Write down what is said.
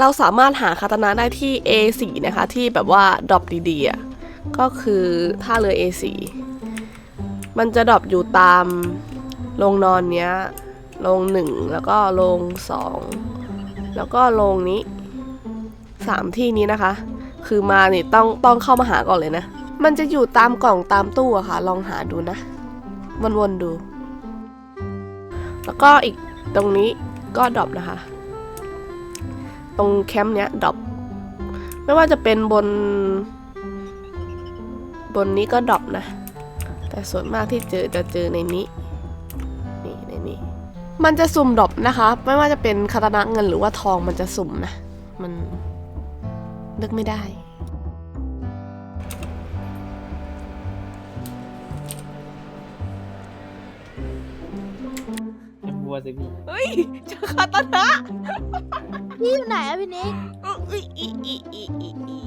เราสามารถหาคาตานะได้ที่ A4 นะคะ ที่แบบว่าดรอปดีๆอะก็คือท่าเรือ A4 มันจะดรอปอยู่ตามโรงนอนเนี้ยโรงหนึ่งแล้วก็โรงสองแล้วก็โรงนี้สามที่นี้นะคะ คือมาเนี่ต้องต้องเข้ามาหาก่อนเลยนะ มันจะอยู่ตามกล่องตามตู้อะค่ะ ลองหาดูนะ วนๆดู แล้วก็อีกตรงนี้ก็ดรอปนะคะ ตรงแคมป์เนี้ยดรอปไม่ว่าจะเป็นบน บนนี้ก็ดรอปนะ แต่ส่วนมากที่เจอจะเจอในนี้นี่ในนี้ มันจะสุ่มดรอปนะคะ ไม่ว่าจะเป็นคาตานะเงินหรือว่าทองมันจะสุ่มนะ มันเลือกไม่ได้อย่ากลัวสิพี่เฮ้ยเจอคาตานะ พี่อยู่ไหนอะพี่นิกอุ๊ยอีอีอีอีอี